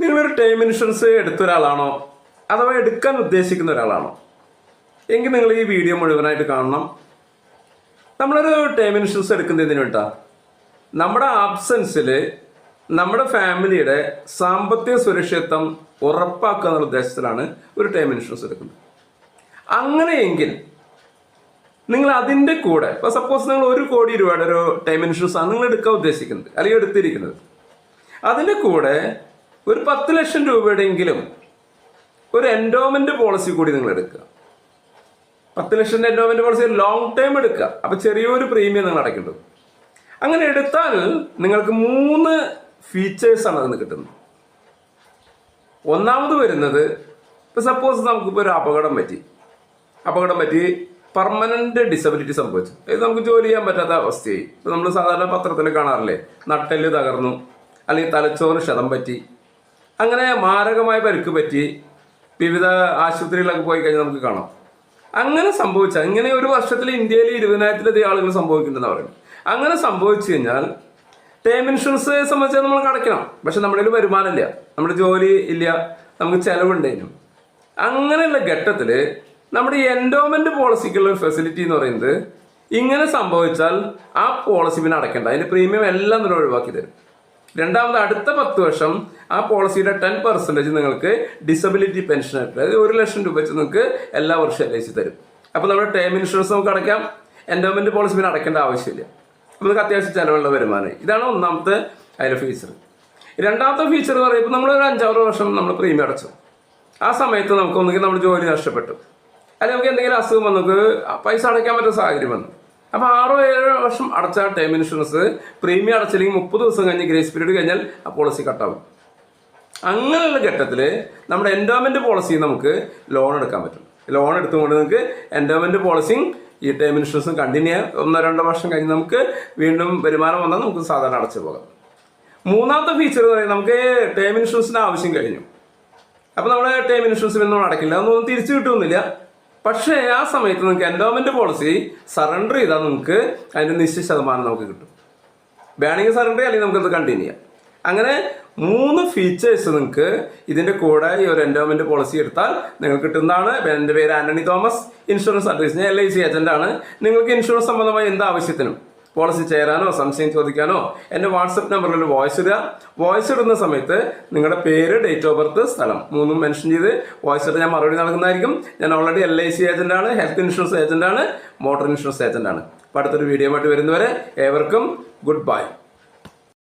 നിങ്ങളൊരു time insurance എടുത്ത ഒരാളാണോ? അഥവാ എടുക്കാൻ ഉദ്ദേശിക്കുന്ന ഒരാളാണോ? എങ്കിൽ നിങ്ങൾ ഈ വീഡിയോ മുഴുവനായിട്ട് കാണണം. നമ്മളൊരു ടൈം ഇൻഷുറൻസ് എടുക്കുന്നതിന് വേണ്ട നമ്മുടെ ആബ്സൻസിൽ നമ്മുടെ ഫാമിലിയുടെ സാമ്പത്തിക സുരക്ഷിതത്വം ഉറപ്പാക്കുക എന്നുള്ള ഉദ്ദേശത്തിലാണ് ഒരു ടൈം ഇൻഷുറൻസ് എടുക്കുന്നത്. അങ്ങനെയെങ്കിൽ നിങ്ങൾ അതിന്റെ കൂടെ ഇപ്പോൾ സപ്പോസ് നിങ്ങൾ ഒരു കോടി രൂപയുടെ ഒരു ടൈം ഇൻഷുറൻസ് ആണ് നിങ്ങൾ എടുക്കാൻ ഉദ്ദേശിക്കുന്നത് അല്ലെങ്കിൽ എടുത്തിരിക്കുന്നത്. അതിന്റെ കൂടെ ഒരു പത്ത് ലക്ഷം രൂപയുടെയെങ്കിലും ഒരു എൻഡോമെന്റ് പോളിസി കൂടി നിങ്ങൾ എടുക്കുക. പത്ത് ലക്ഷം എൻഡോമെന്റ് പോളിസി ലോങ് ടൈം എടുക്കുക. അപ്പോൾ ചെറിയൊരു പ്രീമിയം നിങ്ങൾ അടയ്ക്കേണ്ടത് അങ്ങനെ എടുത്താൽ നിങ്ങൾക്ക് മൂന്ന് ഫീച്ചേഴ്സാണ് അതിന് കിട്ടുന്നത്. ഒന്നാമത് വരുന്നത് ഇപ്പൊ സപ്പോസ് നമുക്കിപ്പോൾ ഒരു അപകടം പറ്റി. അപകടം പറ്റി പെർമനന്റ് ഡിസബിലിറ്റി സംഭവിച്ചു. ഇത് നമുക്ക് ജോലി ചെയ്യാൻ പറ്റാത്ത അവസ്ഥയായി. ഇപ്പോൾ നമ്മൾ സാധാരണ പത്രത്തിൽ കാണാറില്ലേ? നട്ടെല്ല് തകർന്നു അല്ലെങ്കിൽ തലച്ചോറ് ക്ഷതം പറ്റി. അങ്ങനെ മാരകമായ പരിക്ക് പറ്റി വിവിധ ആശുപത്രികളിലൊക്കെ പോയി കഴിഞ്ഞാൽ നമുക്ക് കാണാം. അങ്ങനെ സംഭവിച്ച ഇങ്ങനെ ഒരു വർഷത്തിൽ ഇന്ത്യയിൽ ഇരുപതിനായിരത്തിലധികം ആളുകൾ സംഭവിക്കുന്നുണ്ടെന്ന് പറയുന്നത്. അങ്ങനെ സംഭവിച്ചു കഴിഞ്ഞാൽ ടേം ഇൻഷുറൻസ് സംബന്ധിച്ച് നമ്മൾ കടക്കണം പക്ഷെ നമ്മുടെ കയ്യിൽ വരുമാനമില്ല. നമ്മുടെ ജോലി ഇല്ല. നമുക്ക് ചെലവുണ്ടേനും അങ്ങനെയുള്ള ഘട്ടത്തിൽ നമ്മുടെ എൻഡോമെന്റ് പോളിസിക്കുള്ള ഫെസിലിറ്റി എന്ന് പറയുന്നത് ഇങ്ങനെ സംഭവിച്ചാൽ ആ പോളിസി പിന്നെ അടയ്ക്കേണ്ട. അതിന്റെ പ്രീമിയം എല്ലാം നമ്മൾ ഒഴിവാക്കി തരും. രണ്ടാമത് അടുത്ത പത്ത് വർഷം ആ പോളിസിയുടെ ടെൻ പെർസെന്റേജ് നിങ്ങൾക്ക് ഡിസബിലിറ്റി പെൻഷൻ ആയിട്ട് അതായത് ഒരു ലക്ഷം രൂപ വെച്ച് നിങ്ങൾക്ക് എല്ലാ വർഷവും എൽ തരും. അപ്പോൾ നമ്മുടെ ടേം ഇൻഷുറൻസ് നമുക്ക് അടയ്ക്കാം. എൻഡോമെന്റ് പോളിസി പിന്നെ അടയ്ക്കേണ്ട ആവശ്യമില്ല. അപ്പോൾ നമുക്ക് അത്യാവശ്യം ചിലവുള്ള വരുമാനം. ഇതാണ് ഒന്നാമത്തെ അതിന്റെ ഫീച്ചർ രണ്ടാമത്തെ ഫീച്ചർ എന്ന് പറയുമ്പോൾ നമ്മൾ ഒരു അഞ്ചാറ് വർഷം നമ്മൾ പ്രീമിയം അടച്ചു. ആ സമയത്ത് നമുക്ക് ഒന്നുകിൽ നമ്മുടെ ജോലി നഷ്ടപ്പെട്ടു. അല്ലെങ്കിൽ നമുക്ക് എന്തെങ്കിലും അസുഖം വന്നു പൈസ അടയ്ക്കാൻ പറ്റുന്ന സാഹചര്യം വന്നു. അപ്പോൾ ആറോ ഏഴോ വർഷം അടച്ച ടേം ഇൻഷുറൻസ് പ്രീമിയം അടച്ചില്ലെങ്കിൽ മുപ്പത് ദിവസം കഴിഞ്ഞ് ഗ്രേസ് പീരീഡ് കഴിഞ്ഞാൽ ആ പോളിസി കട്ടാവും അങ്ങനെയുള്ള ഘട്ടത്തിൽ നമ്മുടെ എൻഡോമെന്റ് പോളിസി നമുക്ക് ലോൺ എടുക്കാൻ പറ്റും. ലോൺ എടുത്തുകൊണ്ട് നിങ്ങൾക്ക് എൻഡോമെന്റ് പോളിസിയും ഈ ടേം ഇൻഷുറൻസും കണ്ടിന്യൂ ഒന്നോ രണ്ടോ വർഷം കഴിഞ്ഞ് നമുക്ക് വീണ്ടും വരുമാനം വന്നാൽ നമുക്ക് സാധാരണ അടച്ചു പോകാം. മൂന്നാമത്തെ ഫീച്ചർ എന്ന് പറയുന്നത് നമുക്ക് ടേം ഇൻഷുറൻസിന്റെ ആവശ്യം കഴിഞ്ഞു. അപ്പോൾ നമ്മൾ ടേം ഇൻഷുറൻസ് ഒന്നും അടക്കില്ല. അതൊന്നും തിരിച്ചു കിട്ടുന്നില്ല. പക്ഷേ ആ സമയത്ത് നിങ്ങൾക്ക് എൻഡോമെന്റ് പോളിസി സറണ്ടർ ചെയ്താൽ നിങ്ങൾക്ക് അതിന്റെ നിശ്ചിത ശതമാനം നമുക്ക് കിട്ടും. വേണമെങ്കിൽ സറണ്ടർ അല്ലെങ്കിൽ അത് കണ്ടിന്യൂ ചെയ്യാം. അങ്ങനെ മൂന്ന് ഫീച്ചേഴ്സ് നിങ്ങൾക്ക് ഇതിന്റെ കൂടെ ഈ ഒരു എൻഡോമെന്റ് പോളിസി എടുത്താൽ നിങ്ങൾക്ക് കിട്ടുന്നതാണ്. എന്റെ പേര് ആന്റണി തോമസ്. ഇൻഷുറൻസ് അഡ്വൈസ് ഞാൻ എൽ ഐ സി ഏജന്റ് ആണ്. നിങ്ങൾക്ക് ഇൻഷുറൻസ് സംബന്ധമായ എന്ത് ആവശ്യത്തിനും പോളിസി ചേരാനോ സംശയം ചോദിക്കാനോ എന്റെ വാട്സപ്പ് നമ്പറിൽ ഒരു വോയിസ് ഇടുക. വോയിസ് ഇടുന്ന സമയത്ത് നിങ്ങളുടെ പേര് ഡേറ്റ് ഓഫ് ബർത്ത് സ്ഥലം മൂന്നും മെൻഷൻ ചെയ്ത് വോയിസ് ഇട്ട് ഞാൻ മറുപടി നൽകുന്നതായിരിക്കും. ഞാൻ already L I C agent health insurance ഏജന്റാണ് motor insurance ഏജന്റാണ് ആണ്. അപ്പോൾ അടുത്തൊരു വീഡിയോ ആയിട്ട് വരുന്നവരെ ഏവർക്കും ഗുഡ് ബൈ